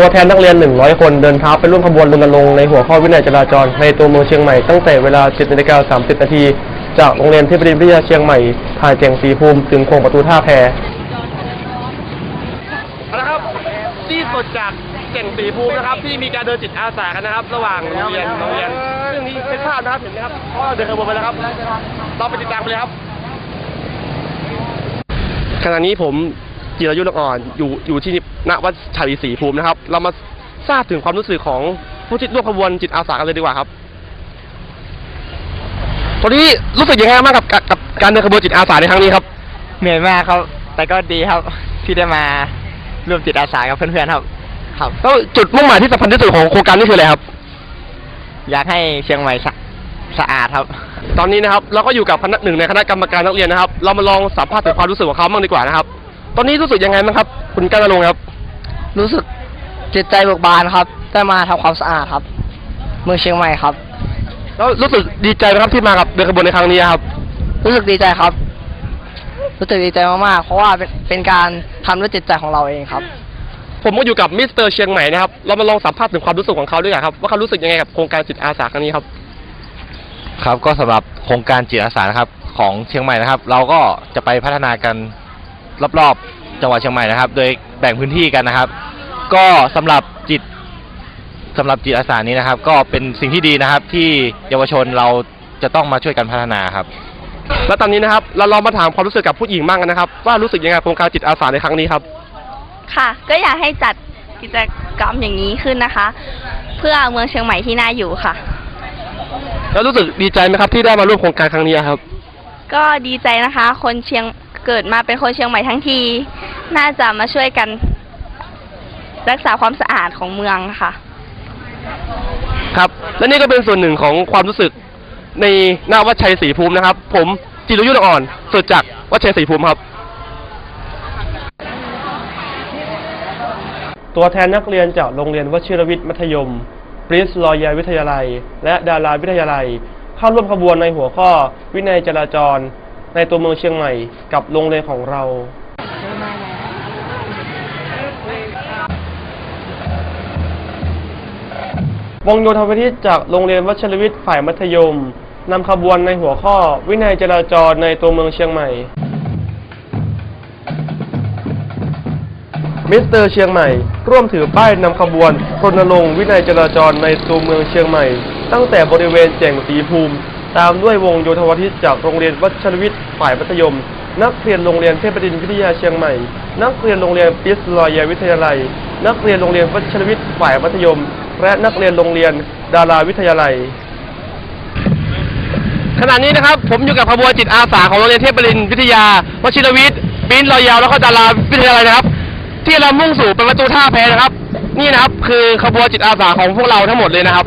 ตัวแทนนักเรียน 100 คนเดินเท้าไปร่วมขบวนรณรงค์ในหัวข้อวินัยจราจร ในตัวเมืองเชียงใหม่ตั้งแต่เวลา 10นาฬิกา30นาทีจากโรงเรียนเทพบดินวิทยาเชียงใหม่ผ่านแก่งสีภูมิถึงโค้งประตูท่าแพนะครับที่สดจากแก่งสีภูมินะครับ ที่มีการเดินจิตอาสากันนะครับ ระหว่างโรงเรียนโรงเรียนซึ่งนี่เป็นภาพนะครับเห็นไหมครับก็เดินขบวนไปแล้วครับเราไปติดตามกันเลยครับขณะนี้ผม จิรายุทธอ่อนอยู่อยู่ที่ณวัดชัยศรีภูมินะครับ เรามาทราบถึงความรู้สึกของผู้ที่ร่วมขบวนจิตอาสากันเลยดีกว่าครับตอนนี้รู้สึกยังไงบ้างกับกับกับการเดินขบวนจิตอาสาในครั้งนี้ครับ เหนื่อยมากครับ แต่ก็ดีครับที่ได้มาร่วมจิตอาสากับเพื่อนๆครับ ครับแล้วจุดมุ่งหมายที่สำคัญที่สุดของโครงการนี้คืออะไรครับ อยากให้เชียงใหม่สะสะอาดครับ ตอนนี้นะครับ เราก็อยู่กับคณะหนึ่งในคณะกรรมการนักเรียนนะครับ เรามาลองสัมภาษณ์ถึงความรู้สึกของเขาบ้างดีกว่านะครับ ตอนนี้รู้สึกยังไงบ้างครับ คุณการณรงค์ครับ รู้สึกจิตใจเบิกบานครับ ได้มาทำความสะอาดครับ เมืองเชียงใหม่ครับ แล้วรู้สึกดีใจไหมครับที่มากับเดินขบวนในครั้งนี้ครับ รู้สึกดีใจครับ รู้สึกดีใจมากๆ เพราะว่าเป็นเป็นการทำด้วยจิตใจของเราเองครับ ผมก็อยู่กับมิสเตอร์เชียงใหม่นะครับ เรามาลองสัมภาษณ์ถึงความรู้สึกของเขาด้วยกันครับ ว่าเขารู้สึกยังไงกับโครงการจิตอาสาครั้งนี้ครับ ครับก็สำหรับโครงการจิตอาสานะครับของเชียงใหม่นะครับ เราก็จะไปพัฒนากัน รอบๆจังหวัดเชียงใหม่นะครับ โดยแบ่งพื้นที่กันนะครับ ก็สำหรับจิตสำหรับจิตอาสานี้นะครับ ก็เป็นสิ่งที่ดีนะครับ ที่เยาวชนเราจะต้องมาช่วยกันพัฒนาครับ และตอนนี้นะครับ เราลองมาถามความรู้สึกกับผู้หญิงบ้างกันนะครับ ว่ารู้สึกยังไงกับโครงการจิตอาสาในครั้งนี้ครับ ค่ะ ก็อยากให้จัดกิจกรรมอย่างนี้ขึ้นนะคะ เพื่อเมืองเชียงใหม่ที่น่าอยู่ค่ะ แล้วรู้สึกดีใจไหมครับที่ได้มาร่วมโครงการครั้งนี้ครับ ก็ดีใจนะคะ คนเชียง เกิดมาเป็นคนเชียงใหม่ทั้งที น่าจะมาช่วยกันรักษาความสะอาดของเมืองค่ะ ครับ และนี่ก็เป็นส่วนหนึ่งของความรู้สึกในหน้าวัดชัยศรีภูมินะครับ ผมจิรยุทธอ่อนสดจากวัดชัยศรีภูมิครับ ตัวแทนนักเรียนจากโรงเรียนวชิรวิทย์มัธยมปริสลอยาวิทยาลัย และดาราวิทยาลัย เข้าร่วมขบวนในหัวข้อวินัยจราจร ในตัวเมืองเชียงใหม่กับโรงเรียนของเราวงโยธวาทิตจากโรงเรียนวัชรวิทย์ฝ่ายมัธยมนำขบวนในหัวข้อวินัยจราจรในตัวเมืองเชียงใหม่ มิสเตอร์เชียงใหม่ ร่วมถือป้ายนำขบวนรณรงค์วินัยจราจรในตัวเมืองเชียงใหม่ ตั้งแต่บริเวณแจ่งสีภูมิ ตามด้วยวงโยธวาทิตจากโรงเรียนวัชรวิทย์ฝ่ายมัธยม นักเรียนโรงเรียนเทพดินวิทยาเชียงใหม่ นักเรียนโรงเรียนปิสลอยวิทยาลัย นักเรียนโรงเรียนวัชรวิทย์ฝ่ายมัธยม และนักเรียนโรงเรียนดาราวิทยาลัย ขณะนี้นะครับผมอยู่กับขบวนจิตอาสาของโรงเรียนเทพบรินทร์วิทยาวชิรวิทย์บินรอยยาวแล้วก็ดาราวิทยาลัยนะครับ ที่เรามุ่งสู่เป็นประตูท่าแพนะครับ นี่นะครับคือขบวนจิตอาสาของพวกเราทั้งหมดเลยนะครับ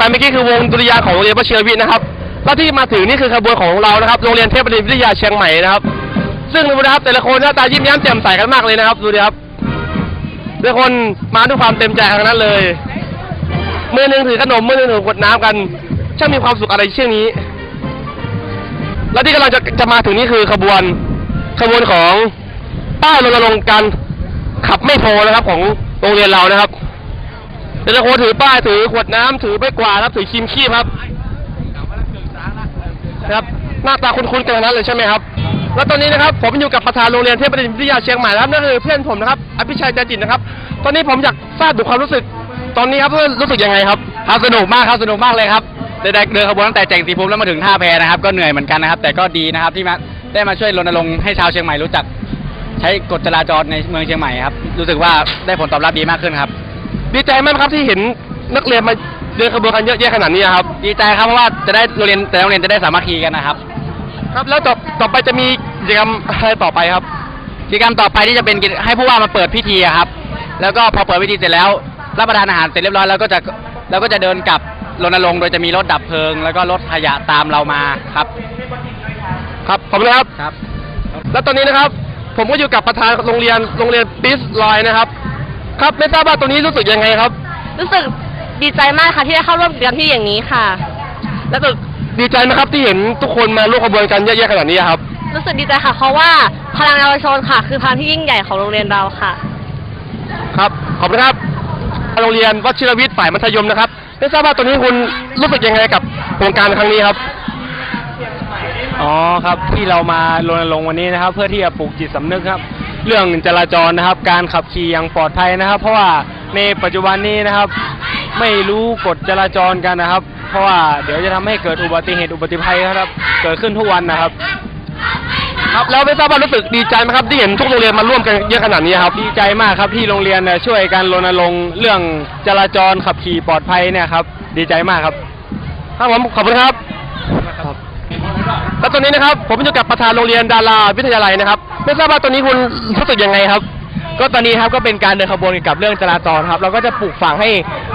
ผ่านไปเมื่อกี้คือวงดุริยางค์ของโรงเรียนวชิรวิทย์นะครับแล้วที่มาถึงนี่คือขบวนของเรานะครับโรงเรียนเทพบดินทร์วิทยาเชียงใหม่นะครับ ซึ่งดูนะครับแต่ละคนหน้าตายิ้มแย้มแจ่มใสกันมากเลยนะครับดูดิครับทุกคนมาด้วยความเต็มใจทั้งนั้นเลยมือหนึ่งถือขนมมือหนึ่งถือขวดน้ำกันช่างมีความสุขอะไรเช่นนี้ และที่กำลังจะจะมาถึงนี่คือขบวนขบวนของป้ายรณรงค์การขับไม่โทนะครับของโรงเรียนเรานะครับ แต่ละคนถือป้ายถือขวดน้ำถือไม้กวาดครับถือครีมคีบครับนะครับหน้าตาคุ้นๆกันนั้นเลยใช่ไหมครับ แล้วตอนนี้นะครับผมอยู่กับประธานโรงเรียนเทพบดินทร์วิทยาเชียงใหม่ครับนั่นคือเพื่อนผมนะครับอภิชัยใจจิตนะครับ ตอนนี้ผมอยากทราบถึงความรู้สึก ตอนนี้ครับว่ารู้สึกยังไงครับครับสนุกมากครับสนุกมากเลยครับได้เดินขบวนตั้งแต่แจงสีภูมิแล้วมาถึงท่าแพนะครับก็เหนื่อยเหมือนกันนะครับ แต่ก็ดีนะครับที่มาได้มาช่วยรณรงค์ให้ชาวเชียงใหม่รู้จัก ใช้กฎจราจรในเมืองเชียงใหม่ครับรู้สึกว่าได้ผลตอบรับดีมากขึ้นครับ ดีใจไหมครับที่เห็นนักเรียนมาเดินขบวนกันเยอะแยะขนาดนี้ครับ ดีใจครับเพราะว่าจะได้โรงเรียนแต่ละโรงเรียนจะได้สามัคคีกันนะครับ ครับแล้วต่อต่อไปจะมีกิจกรรมอะไรต่อไปครับกิจกรรมต่อไปที่จะเป็นกิจให้ผู้ว่ามาเปิดพิธีอะครับ แล้วก็พอเปิดพิธีเสร็จแล้ว รับประทานอาหารเสร็จเรียบร้อยแล้วก็จะแล้วก็จะเดินกลับรณรงค์โดยจะมีรถดับเพลิง แล้วก็รถขยะตามเรามาครับ ครับขอบคุณครับ ครับ และตอนนี้นะครับ ผมก็อยู่กับประธานโรงเรียนโรงเรียนปิสลอยนะครับ ครับไม่ทราบว่าตรงนี้รู้สึกยังไงครับ รู้สึกดีใจมากค่ะที่ได้เข้าร่วมกิจกรรมที่อย่างนี้ค่ะ แล้วก็ดีใจไหมครับที่เห็นทุกคนมาร่วมขบวนกันเยอะแยะขนาดนี้ครับ รู้สึกดีใจค่ะเพราะว่าพลังเยาวชนค่ะ คือพลังที่ยิ่งใหญ่ของโรงเรียนเราค่ะ ครับขอบคุณครับโรงเรียนวชิรวิทย์ฝ่ายมัธยมนะครับไม่ทราบว่าตอนนี้คุณรู้สึกยังไงกับโครงการครั้งนี้ครับ อ๋อครับที่เรามารณรงค์วันนี้นะครับ เพื่อที่จะปลูกจิตสำนึกครับ เรื่องจราจรนะครับ การขับขี่อย่างปลอดภัยนะครับ เพราะว่าในปัจจุบันนี้นะครับ ไม่รู้กฎจราจรกันนะครับ เพราะว่าเดี๋ยวจะทำให้เกิดอุบัติเหตุอุบัติภัยครับ เกิดขึ้นทุกวันนะครับ ครับแล้วไม่ทราบว่ารู้สึกดีใจไหมครับ ที่เห็นทุกโรงเรียนมาร่วมกันเยอะขนาดนี้ครับดีใจมากครับที่โรงเรียนเนี่ยช่วยกันรณรงค์เรื่องจราจรขับขี่ปลอดภัยเนี่ยครับ ดีใจมากครับครับผมขอบคุณครับ แล้วตอนนี้นะครับผมอยู่กับประธานโรงเรียนดาราวิทยาลัยนะครับ ไม่ทราบว่าตอนนี้คุณรู้สึกยังไงครับ ก็ตอนนี้ครับก็เป็นการเดินขบวนเกี่ยวกับเรื่องจราจรครับ เราก็จะปลูกฝังให้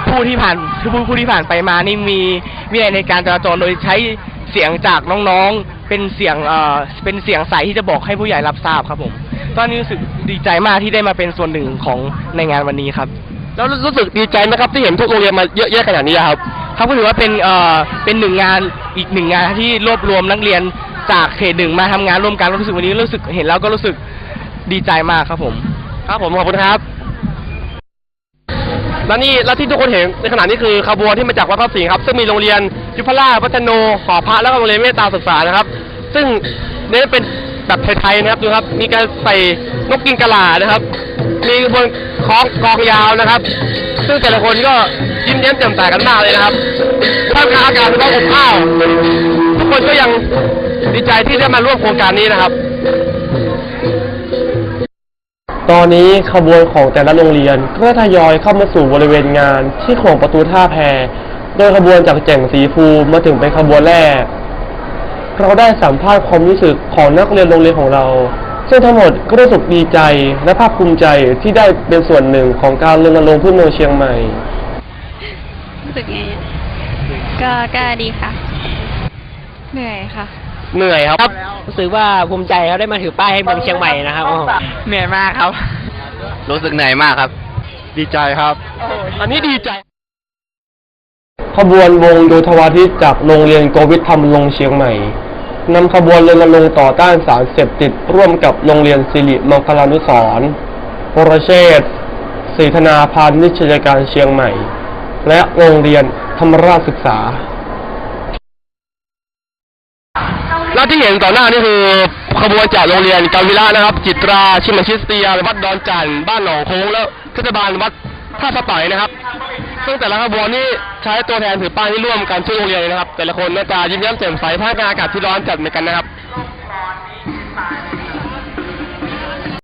ผู้ที่ผ่านผู้ผู้ที่ผ่านไปมานี่มีวินัยในการจราจรโดยใช้เสียงจากน้องๆ เป็นเสียงเอ่อเป็นเสียงใสที่จะบอกให้ผู้ใหญ่รับทราบครับผม ตอนนี้รู้สึกดีใจมากที่ได้มาเป็นส่วนหนึ่งของในงานวันนี้ครับ แล้วรู้สึกดีใจไหมครับที่เห็นทุกโรงเรียนมาเยอะแยะขนาดนี้ครับ ครับก็ถือว่าเป็นเอ่อเป็นหนึ่งงานอีกหนึ่งงานที่รวบรวมนักเรียนจากเขตหนึ่งมาทำงานร่วมกันรู้สึกวันนี้รู้สึกเห็นแล้วก็รู้สึกดีใจมากครับผม ครับผมขอบคุณครับ และนี่และที่ทุกคนเห็นในขณะนี้คือขบวนที่มาจากวัดพระสิงห์ครับ ซึ่งมีโรงเรียนยุพราชวัฒโนหอพระแล้วก็โรงเรียนเมตตาศึกษานะครับ ซึ่งเน้นเป็นแบบไทยๆนะครับดูครับ มีการใส่นกกินกะลานะครับ มีขบวนคล้องกองยาวนะครับ ซึ่งแต่ละคนก็ยิ้มแย้มแจ่มใสกันมากเลยนะครับท่ามกลางอากาศร้อนอบอ้าวทุกคนก็ยังดีใจที่ได้มาร่วมโครงการนี้นะครับ ตอนนี้ขบวนของแต่ละโรงเรียนก็ทยอยเข้ามาสู่บริเวณงานที่โของประตูท่าแพโดยขบวนจากแจ่งสีภูมิมาถึงเป็นขบวนแรก เราได้สัมภาษณ์ความรู้สึกของนักเรียนโรงเรียนของเรา ซึ่งทั้งหมดก็รู้สึกดีใจและภาคภูมิใจที่ได้เป็นส่วนหนึ่งของการรณรงค์เพื่อเมืองเชียงใหม่ รู้สึกไงอะก็ก็ดีค่ะ เหนื่อยค่ะ เหนื่อยครับรู้สึกว่าภูมิใจครับได้มาถือป้ายให้เมืองเชียงใหม่นะครับเหนื่อยมากครับ รู้สึกเหนื่อยมากครับ ดีใจครับ อันนี้ดีใจ ขบวนวงโยธวาทิตจากโรงเรียนโกวิทธรรมลงค์เชียงใหม่ นำขบวนรณรงค์ต่อต้านสารเสพติด ร่วมกับโรงเรียนสิริมังคลานุสรณ์วรเชษฐ์ศรีธนาพานิชยการเชียงใหม่ และโรงเรียนธรรมราชศึกษา และที่เห็นต่อหน้านี่คือขบวนจากโรงเรียนกาวิระนะครับ จิตรา ชิมชิสเตีย วัดดอนจันทร์บ้านหนองโค้ง และเทศบาลวัดท่าสะต่อยนะครับ ซึ่งแต่ละขบวนนี่ใช้ตัวแทนถือป้ายที่ร่วมกันช่วยโรงเรียนนะครับ แต่ละคนหน้าตายิ้มแย้มแจ่มใสท่ามกลางอากาศที่ร้อนจัดเหมือนกันนะครับ